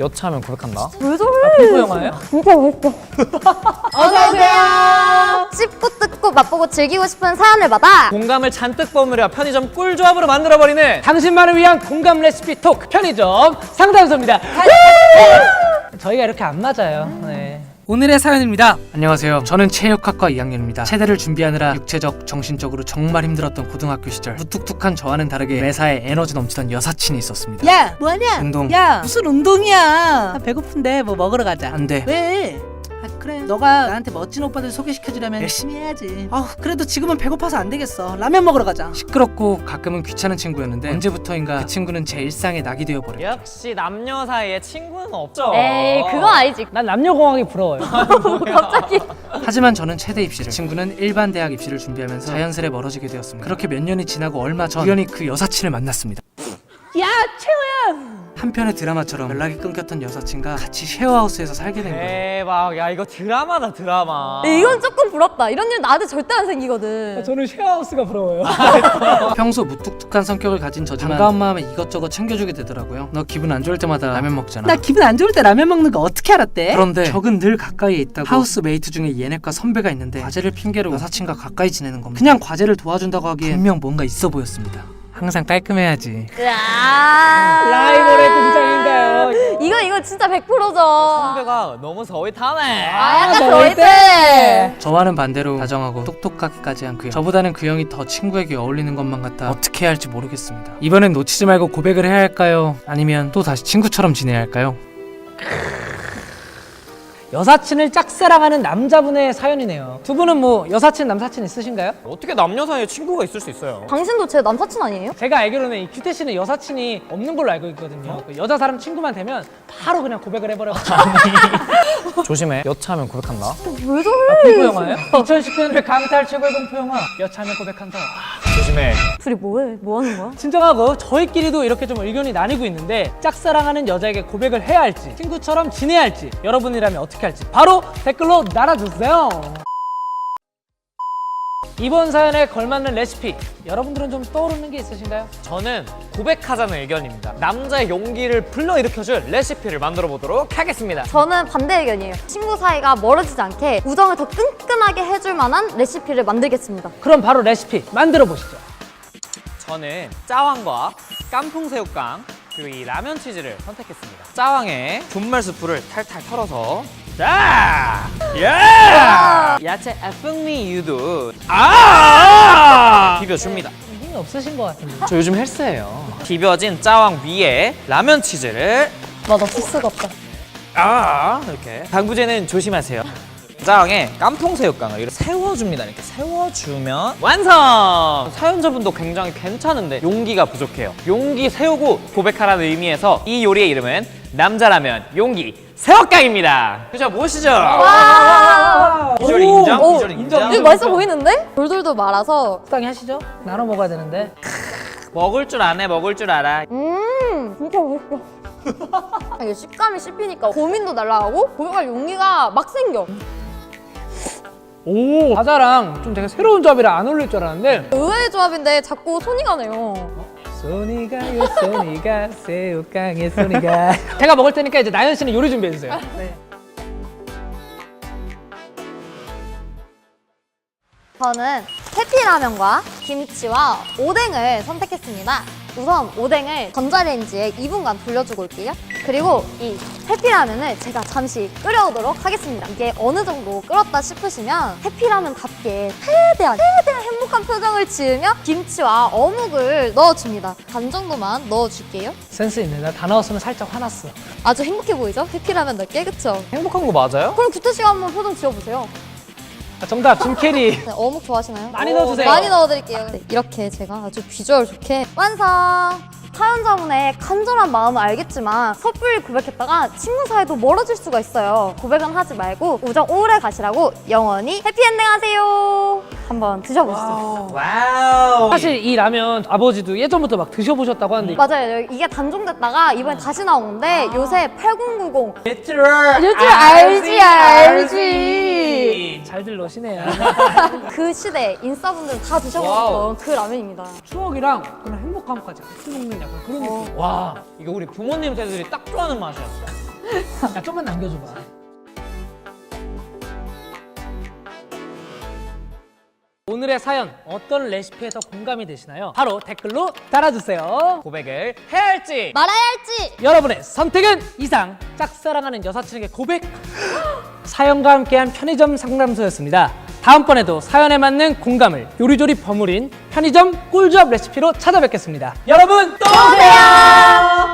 여차하면 고백한다. 왜 저래? 공포 영화예요? 진짜 맛있어. 어서오세요. 씹고 뜯고 맛보고 즐기고 싶은 사연을 받아. 공감을 잔뜩 버무려 편의점 꿀조합으로 만들어버리는 당신만을 위한 공감 레시피 톡 편의점 상담소입니다. 저희가 이렇게 안 맞아요. 네. 오늘의 사연입니다. 안녕하세요. 저는 체육학과 2학년입니다. 체대를 준비하느라 육체적, 정신적으로 정말 힘들었던 고등학교 시절 무뚝뚝한 저와는 다르게 매사에 에너지 넘치던 여사친이 있었습니다. 야 뭐하냐? 운동. 야 무슨 운동이야? 나 배고픈데 뭐 먹으러 가자. 안 돼. 왜? 아 그래 너가 나한테 멋진 오빠들 소개시켜주려면 열심히 해야지. 아 그래도 지금은 배고파서 안 되겠어. 라면 먹으러 가자. 시끄럽고 가끔은 귀찮은 친구였는데 언제부터인가 그 친구는 제 일상의 낙이 되어버려. 역시 남녀 사이에 친구는 없죠. 에이 그건 아니지. 난 남녀공학이 부러워요. 갑자기. 하지만 저는 체대 입시를 친구는 일반 대학 입시를 준비하면서 자연스레 멀어지게 되었습니다. 그렇게 몇 년이 지나고 얼마 전 우연히 그 여사친을 만났습니다. 야 최호야. 한 편의 드라마처럼 연락이 끊겼던 여사친과 같이 쉐어하우스에서 살게 된 거예요. 대박. 야 이거 드라마다 드라마. 이건 조금 부럽다. 이런 일 나한테 절대 안 생기거든. 저는 쉐어하우스가 부러워요. 평소 무뚝뚝한 성격을 가진 저지만 반가운 마음에 이것저것 챙겨주게 되더라고요. 너 기분 안 좋을 때마다 라면 먹잖아. 나 기분 안 좋을 때 라면 먹는 거 어떻게 알았대? 그런데 적은 늘 가까이에 있다고 하우스 메이트 중에 얘네과 선배가 있는데 과제를 핑계로 여사친과 가까이 지내는 겁니다. 그냥 과제를 도와준다고 하기에 분명 뭔가 있어 보였습니다. 항상 깔끔해야지. 야. 라이벌의 등장인가요? 이거 이거 진짜 100%죠. 선배가 너무 서위 타네. 아 약간 너희 저희 때. 저와는 반대로 다정하고 똑똑하기까지 한 그 형. 저보다는 그 형이 더 친구에게 어울리는 것만 같아 어떻게 해야 할지 모르겠습니다. 이번엔 놓치지 말고 고백을 해야 할까요? 아니면 또 다시 친구처럼 지내야 할까요? 여사친을 짝사랑하는 남자분의 사연이네요. 두 분은 뭐 여사친, 남사친 있으신가요? 어떻게 남녀 사이에 친구가 있을 수 있어요? 당신도 제 남사친 아니에요? 제가 알기로는 이 규태 씨는 여사친이 없는 걸로 알고 있거든요. 그 여자 사람 친구만 되면 바로 그냥 고백을 해버려가지고 조심해. 여차하면 고백한다. 왜 저래? 공포 영화예요? 2019년도에 강탈 최고의 공포 영화 여차하면 고백한다. 조심해. 둘이 뭐해? 뭐 하는 거야? 진정하고 저희끼리도 이렇게 좀 의견이 나뉘고 있는데 짝사랑하는 여자에게 고백을 해야 할지 친구처럼 지내야 할지 여러분이라면 어떻게 할지 바로 댓글로 달아주세요 이번 사연에 걸맞는 레시피 여러분들은 좀 떠오르는 게 있으신가요? 저는 고백하자는 의견입니다. 남자의 용기를 불러일으켜줄 레시피를 만들어 보도록 하겠습니다. 저는 반대 의견이에요. 친구 사이가 멀어지지 않게 우정을 더 끈끈하게 해줄 만한 레시피를 만들겠습니다. 그럼 바로 레시피 만들어 보시죠 저는 짜왕과 깐풍 새우깡 그리고 이 라면 치즈를 선택했습니다. 짜왕에 분말 스프를 탈탈 털어서 자, 예! 야채 아풍미 유도 아 비벼줍니다. 힘이 없으신 것 같은데 저 요즘 헬스해요. 비벼진 짜왕 위에 라면 치즈를 맞아, 소스가 없다. 아 이렇게 방부제는 조심하세요. 짜왕에 깐풍 새우깡을 이렇게 세워줍니다. 이렇게 세워주면 완성! 사연자분도 굉장히 괜찮은데 용기가 부족해요. 용기 세우고 고백하라는 의미에서 이 요리의 이름은 남자라면 용기 새우깡입니다. 그죠? 보시죠. 비주얼 인정? 오, 비주얼 인정? 이거 맛있어 보이는데? 돌돌도 말아서 적당히 하시죠 나눠 먹어야 되는데 먹을 줄 아네, 먹을 줄 알아. 음 진짜 맛있어. 이게 식감이 씹히니까 고민도 날라가고 고백할 용기가 막 생겨. 오 과자랑 좀 되게 새로운 조합이라 안 어울릴 줄 알았는데 의외의 조합인데 자꾸 손이 가네요. 소니가요 소니가 새우깡의 소니가 제가 먹을 테니까 이제 나연 씨는 요리 준비해 주세요. 저는 해피라면과 김치와 오뎅을 선택했습니다. 우선 오뎅을 전자레인지에 2분간 돌려주고 올게요. 그리고 이 해피라면을 제가 잠시 끓여오도록 하겠습니다. 이게 어느 정도 끓었다 싶으시면 해피라면답게 최대한 최대한 행복한 표정을 지으며 김치와 어묵을 넣어줍니다. 반 정도만 넣어줄게요. 센스 있네. 나 다 나왔으면 살짝 화났어. 아주 행복해 보이죠? 해피라면답게 그쵸? 행복한 거 맞아요? 그럼 규태 씨가 한번 표정 지어보세요. 아, 정답 짐캐리. 네, 어묵 좋아하시나요? 많이 넣어주세요. 많이 넣어드릴게요. 네, 이렇게 제가 아주 비주얼 좋게 완성! 사연자분의 간절한 마음은 알겠지만 섣불리 고백했다가 친구 사이도 멀어질 수가 있어요. 고백은 하지 말고 우정 오래 가시라고 영원히 해피엔딩 하세요. 한번 드셔보시죠. 와우. 사실 이 라면 아버지도 예전부터 막 드셔보셨다고 하는데 맞아요. 이게 단종됐다가 이번에 다시 나온 건데 요새 8090 리트럴 리트럴 알지 알지 잘들 넣으시네요. 그 시대 인싸분들 다 드셔보셨던 그 라면입니다. 추억이랑 그런 행복감까지 같이 먹는 약간 그런 느낌. 와 이거 우리 부모님 세들이 딱 좋아하는 맛이었어. 야, 좀만 남겨줘봐. 오늘의 사연 어떤 레시피에 더 공감이 되시나요? 바로 댓글로 달아주세요. 고백을 해야 할지 말아야 할지 여러분의 선택은 이상 짝사랑하는 여사친에게 고백 사연과 함께한 편의점 상담소였습니다. 다음번에도 사연에 맞는 공감을 요리조리 버무린 편의점 꿀조합 레시피로 찾아뵙겠습니다. 여러분 또 오세요.